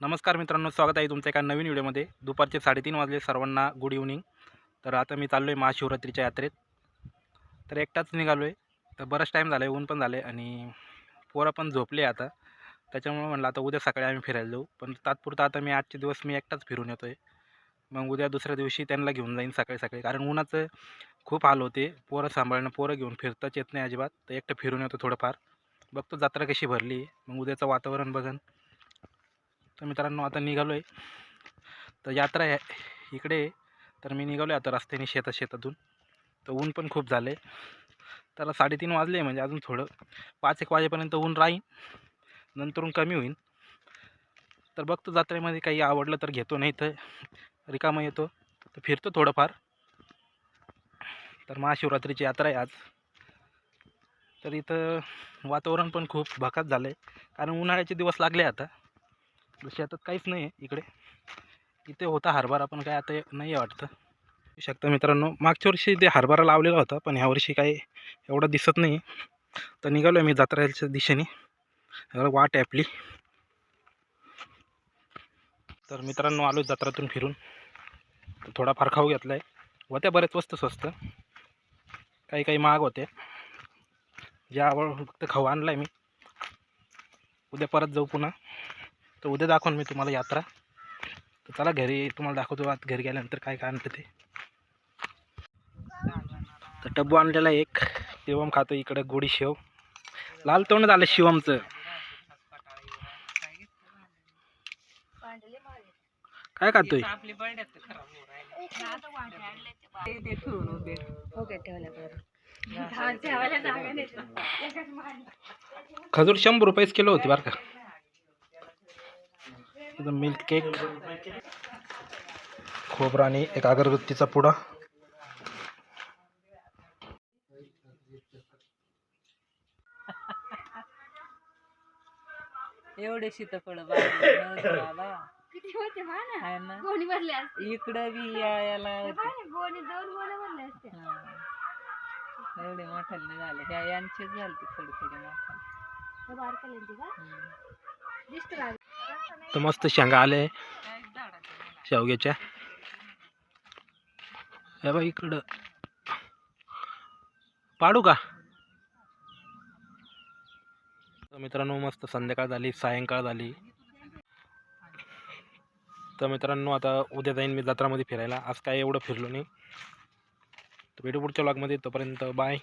नमस्कार मित्रांनो स्वागत आहे तुमच्या एका नवीन व्हिडिओमध्ये. दुपारचे साडेतीन वाजले सर्वांना गुड इव्हनिंग तर आता मी चाललो आहे महाशिवरात्रीच्या यात्रेत. तर एकटाच निघालो आहे तर बराच टाईम झाला आहे ऊन पण झाले आणि पोरं पण झोपले आता. त्याच्यामुळे म्हणलं आता उद्या सकाळी आम्ही फिरायला जाऊ. पण तात्पुरता आता मी आजचे दिवस मी एकटाच फिरून येतो आहे मग उद्या दुसऱ्या दिवशी त्यांना घेऊन जाईन सकाळी सकाळी. कारण उन्हाचं खूप हाल होते. पोरं सांभाळणं पोरं घेऊन फिरताच येत नाही अजिबात. तर एकटं फिरून येतो थोडंफार. बघतो जत्रा कशी भरली. मग उद्याचं वातावरण बघन. तर मित्रांनो आता निघालो आहे तर यात्रा आहे इकडे आहे. तर मी निघालो आहे आता रस्त्याने शेतात शेतातून. तर ऊन पण खूप झालं आहे तर साडेतीन वाजले म्हणजे अजून थोडं. पाच एक वाजेपर्यंत ऊन राहीन. नंतरून कमी होईल तर बघतो जत्रेमध्ये काही आवडलं तर घेतो नाही तर रिकामं येतो. तर फिरतो थोडंफार. तर महाशिवरात्रीची यात्रा आहे आज. तर इथं वातावरण पण खूप भकात झालं आहे कारण उन्हाळ्याचे दिवस लागले आता. शेतात काहीच नाही आहे इकडे. इथे होता हरभरा पण काय आता नाही आहे वाटतं. बघू शकता मित्रांनो मागच्या वर्षी ते हरभरा लावलेला होता पण ह्या वर्षी काही एवढं दिसत नाही तर निघालो आहे मी जत्राच्या दिशेने. वाट ॲपली तर मित्रांनो आलो जत्रातून फिरून. थोडाफार खाऊ घेतला आहे होत्या बरेच वस्तू स्वस्त. काही काही महाग होते जे आवड फक्त खाऊ आणला आहे मी. उद्या परत जाऊ पुन्हा. तर उद्या दाखवून मी तुम्हाला यात्रा. तर चला घरी तुम्हाला दाखवतो आता घरी गेल्यानंतर काय काय आणतं ते. तर डब्बू आणलेला एक शिवम खातो इकडं गोडी शेव. लाल तोंड झालं शिवमचं. काय खातोय? खजूर शंभर रुपयेच किलो होती बरं का. एकदम मिल्क केक खोबरा आणि एक अगरबत्तीचा पुडा. एवढे सीताफळ इकडं बी या- याला होते. पहा ना, गोणी दोन गोण्या भरले असते हा. एवढे मोठाले नाही झाले. ह्या यांचेच झाले थोडे थोडे मोठाले. दिसत लागले. तर मस्त शेंगा आले शेवग्याच्या. हे बा इकडं. पाडू का? तर मित्रांनो मस्त संध्याकाळ झाली सायंकाळ झाली. तर मित्रांनो आता उद्या जाईन मी जत्रामध्ये फिरायला. आज काय एवढं फिरलो नाही. तर भेटू पुढच्या ब्लॉगमध्ये तोपर्यंत बाय